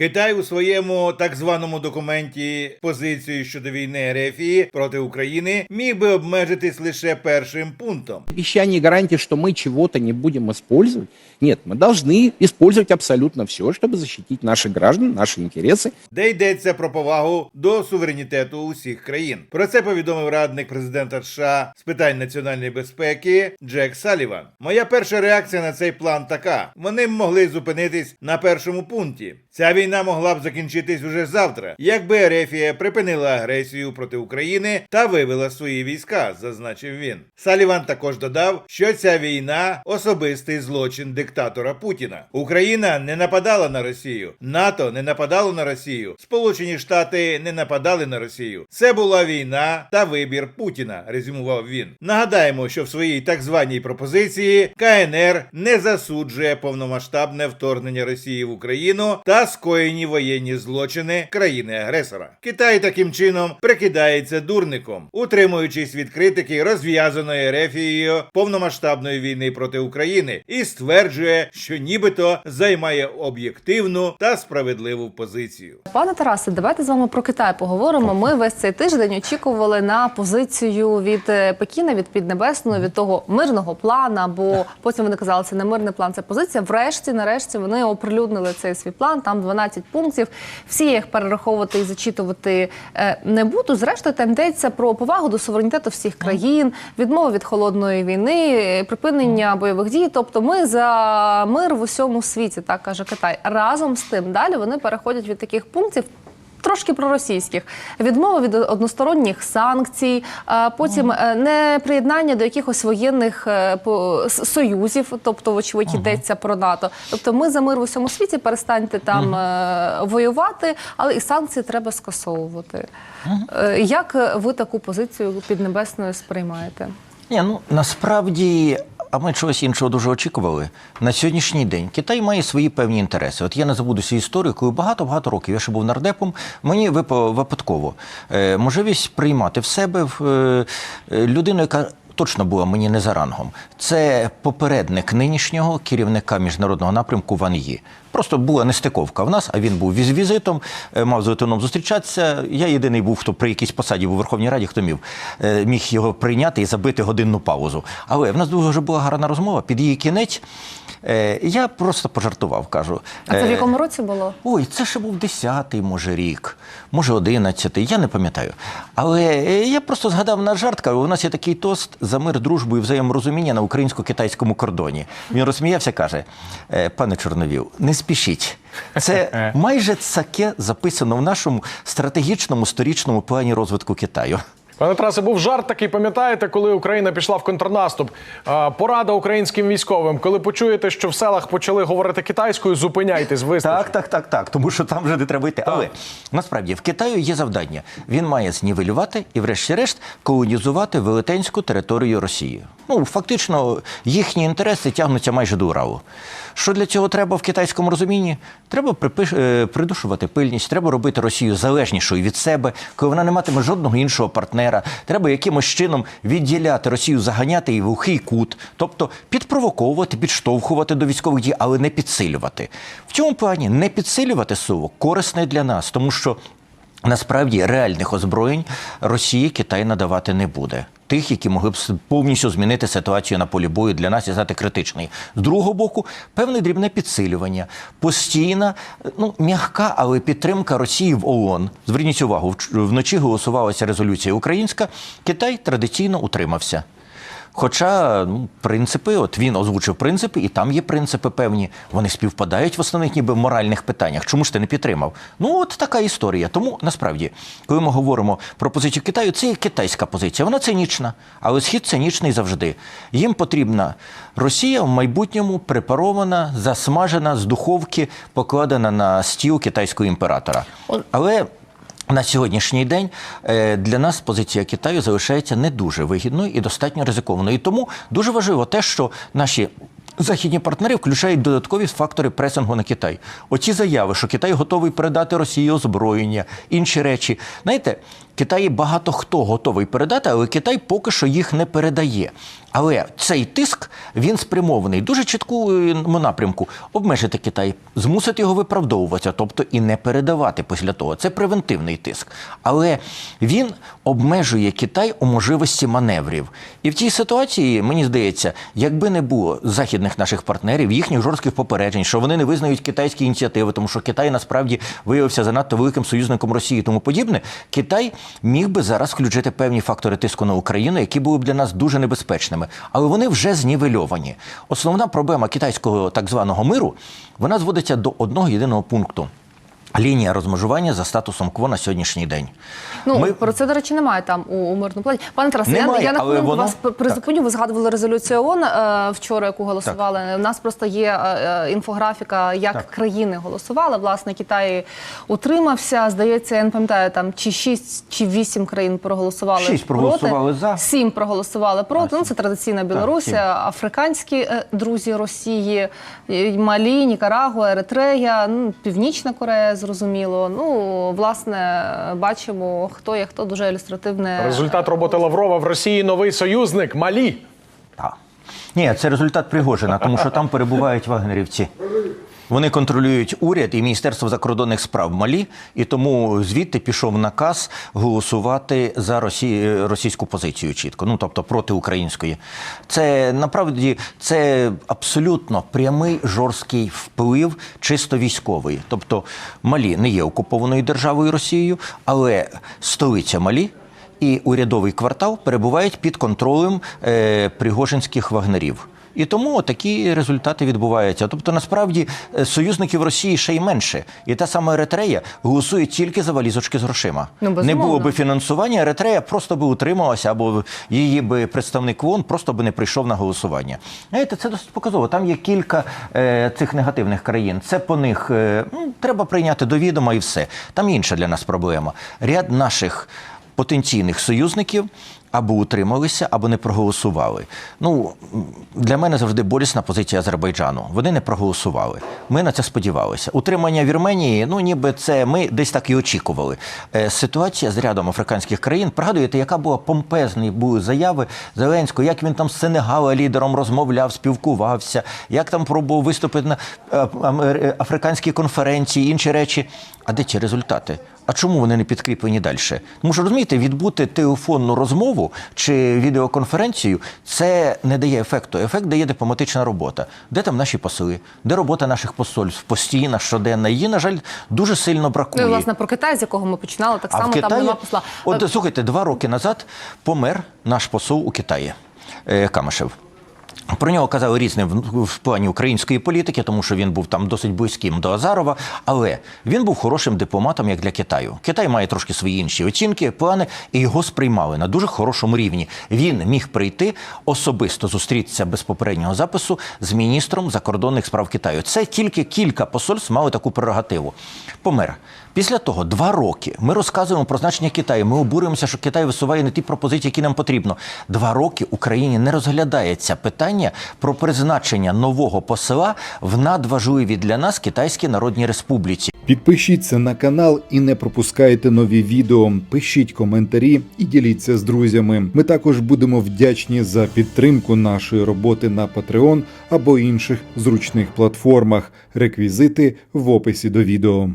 Китай у своєму так званому документі позицію щодо війни Ерефії проти України міг би обмежитись лише першим пунктом. Обещание и гарантии, что мы чего-то не будем использовать. Нет, мы должны использовать абсолютно все, чтобы защитить наших граждан, наши интересы. де йдеться про повагу до суверенітету усіх країн. Про це повідомив радник президента США з питань національної безпеки Джек Саліван. Моя перша реакція на цей план така: вони б могли зупинитись на першому пункті. Ця війна могла б закінчитись уже завтра, якби Ерефія припинила агресію проти України та вивела свої війська, зазначив він. Саліван також додав, що ця війна особистий злочин диктатора Путіна. Україна не нападала на Росію, НАТО не нападало на Росію, Сполучені Штати не нападали на Росію. Це була війна та вибір Путіна, резюмував він. Нагадаємо, що в своїй так званій пропозиції КНР не засуджує повномасштабне вторгнення Росії в Україну та скоєні воєнні злочини країни-агресора. Китай таким чином прикидається дурником, утримуючись від критики розв'язаної Ерефією повномасштабної війни проти України, і стверджує, що нібито займає об'єктивну та справедливу позицію. Пане Тарасе, давайте з вами про Китай поговоримо. Ми весь цей тиждень очікували на позицію від е, Пекіна, від Піднебесної, від того мирного плана. Бо потім вони казали, це не мирний план, це позиція. Врешті, нарешті, вони оприлюднили цей свій план. Там 12 пунктів. Всі я їх перераховувати і зачитувати е, не буду. Зрештою, там йдеться про повагу до суверенітету всіх країн, відмову від холодної війни, е, припинення бойових дій. Тобто, ми за мир в усьому світі, так каже Китай. Разом з тим, далі вони переходять від таких пунктів. Трошки проросійських відмова від односторонніх санкцій, потім е, не приєднання до якихось воєнних е, союзів, тобто, вочевидь, йдеться про НАТО. Тобто, ми за мир в усьому світі, перестаньте там е, воювати, але і санкції треба скасовувати. Як ви таку позицію піднебесною сприймаєте? Ні, ну насправді, а ми чогось іншого дуже очікували. На сьогоднішній день Китай має свої певні інтереси. От я не забудуся історію, коли багато-багато років я ще був нардепом, мені випадково е, можливість приймати в себе е, людину, яка. Точно була мені не за рангом. Це попередник нинішнього керівника міжнародного напрямку Ван Ї. Просто була нестиковка в нас, а він був віз візитом, е, мав з Литвином зустрічатися. Я єдиний був, хто при якійсь посаді у Верховній Раді, хто міг, е, міг його прийняти і забити годинну паузу. Але в нас дуже була гарна розмова. Під її кінець е, я просто пожартував, кажу. А це в якому році було? Ой, це ще був 10-й, може, рік, може, 11-й, я не пам'ятаю. Але я просто згадав на жарт, кажу, у нас є такий тост за мир, дружбу і взаєморозуміння на українсько-китайському кордоні. Він розсміявся, каже: «Е, пане Чорновіл, не спішіть. Це майже таке записано в нашому стратегічному сторічному плані розвитку Китаю. Пане Тарасе, був жарт такий, пам'ятаєте, коли Україна пішла в контрнаступ. Порада українським військовим. Коли почуєте, що в селах почали говорити китайською, зупиняйтесь, вистачить. Так, так, так, так. Тому що там вже не треба йти. Але насправді в Китаю є завдання. Він має знівелювати і, врешті-решт, колонізувати велетенську територію Росії. Ну, фактично, їхні інтереси тягнуться майже до Уралу. Що для цього треба в китайському розумінні? Треба припиш... е, придушувати пильність, треба робити Росію залежнішою від себе, коли вона не матиме жодного іншого партнера. Треба якимось чином відділяти Росію, заганяти її в ухий кут, тобто підпровоковувати, підштовхувати до військових дій, але не підсилювати. В цьому плані не підсилювати СУВО корисне для нас, тому що насправді реальних озброєнь Росії Китай надавати не буде. Тих, які могли б повністю змінити ситуацію на полі бою для нас і стати критичною. З другого боку, певне дрібне підсилювання, постійна, ну м'яка, але підтримка Росії в ООН. Зверніть увагу, вночі голосувалася резолюція українська. Китай традиційно утримався. Хоча ну, принципи, от він озвучив принципи, і там є принципи певні. Вони співпадають в основних ніби моральних питаннях. Чому ж ти не підтримав? Ну от така історія. Тому насправді, коли ми говоримо про позицію Китаю, це є китайська позиція. Вона цинічна, але схід цинічний завжди. Їм потрібна Росія в майбутньому препарована, засмажена з духовки, покладена на стіл китайського імператора. Але на сьогоднішній день е, для нас позиція Китаю залишається не дуже вигідною і достатньо ризикованою. І тому дуже важливо те, що наші. Західні партнери включають додаткові фактори пресингу на Китай. Оці заяви, що Китай готовий передати Росії озброєння, інші речі. Знаєте, Китаї багато хто готовий передати, але Китай поки що їх не передає. Але цей тиск він спрямований дуже чіткому напрямку обмежити Китай, змусити його виправдовуватися, тобто і не передавати після того. Це превентивний тиск. Але він обмежує Китай у можливості маневрів. І в цій ситуації мені здається, якби не було західних наших партнерів, їхніх жорстких попереджень, що вони не визнають китайські ініціативи, тому що Китай насправді виявився занадто великим союзником Росії, тому подібне. Китай міг би зараз включити певні фактори тиску на Україну, які були б для нас дуже небезпечними, але вони вже знівельовані. Основна проблема китайського так званого миру вона зводиться до одного єдиного пункту. Лінія розмежування за статусом КВО на сьогоднішній день. Ну Ми- про це до речі немає там у, у мирному плані. Пане Тарасе, я, Немає, я на але хвилинку воно- вас призупиню. Ви згадували резолюцію ООН е, вчора, яку голосували. У нас просто є е, е, інфографіка, як країни голосували. Власне, Китай утримався. Здається, я не пам'ятаю там чи 6, чи 8 країн проголосували Шість проголосували проти. за. 7 проголосували проти. Ну це традиційна Білорусія, африканські е, друзі Росії, Малі, Нікарагуа, Еретрея, ну, Північна Корея, зрозуміло. Ну, власне, бачимо, хто є хто дуже ілюстративне. Результат роботи Лаврова в Росії новий союзник Малі. Так. Ні, це результат Пригожина, тому що там перебувають вагнерівці. Вони контролюють уряд і Міністерство закордонних справ Малі, і тому звідти пішов наказ голосувати за Росі... російську позицію чітко, ну тобто проти української. Це насправді це абсолютно прямий жорсткий вплив, чисто військовий. Тобто Малі не є окупованою державою Росією, але столиця Малі і урядовий квартал перебувають під контролем е, пригожинських вагнерів. І тому такі результати відбуваються. Тобто, насправді, е, союзників Росії ще й менше. І та сама Еретрея голосує тільки за валізочки з грошима. Ну, Не було би фінансування, Еретрея просто би утрималася, або її би представник ВОН просто би не прийшов на голосування. Знаєте, це досить показово. Там є кілька е, цих негативних країн. Це по них е, ну, треба прийняти до відома і все. Там інша для нас проблема. Ряд наших потенційних союзників або утрималися, або не проголосували. Ну для мене завжди болісна позиція Азербайджану. Вони не проголосували. Ми на це сподівалися. Утримання Вірменії, ну ніби це ми десь так і очікували. Е, ситуація з рядом африканських країн. Пригадуєте, яка була помпезні були заяви Зеленського, як він там з Сенегала лідером розмовляв, спілкувався, як там пробував виступити на е, африканській конференції, інші речі. А де ті результати? А чому вони не підкріплені далі? Тому що розумієте, відбути телефонну розмову чи відеоконференцію це не дає ефекту. Ефект дає дипломатична робота. Де там наші посли? Де робота наших посольств? Постійна, щоденна. Її, на жаль, дуже сильно Ну, бракує. і, власне, про Китай, з якого ми починали, так А само в там Китаї, нема посла. от слухайте, два роки назад помер наш посол у Китаї е, Камешев. Про нього казали різне в, плані української політики, тому що він був там досить близьким до Азарова. Але він був хорошим дипломатом як для Китаю. Китай має трошки свої інші оцінки, плани, і його сприймали на дуже хорошому рівні. Він міг прийти особисто зустрітися без попереднього запису з міністром закордонних справ Китаю. Це тільки кілька посольств мали таку прерогативу. Помер. Після того два роки ми розказуємо про значення Китаю. Ми обурюємося, що Китай висуває не ті пропозиції, які нам потрібно. Два роки Україні не розглядається питання про призначення нового посла в надважливій для нас Китайській Народній Республіці. Підпишіться на канал і не пропускайте нові відео. Пишіть коментарі і діліться з друзями. Ми також будемо вдячні за підтримку нашої роботи на Patreon або інших зручних платформах. Реквізити в описі до відео.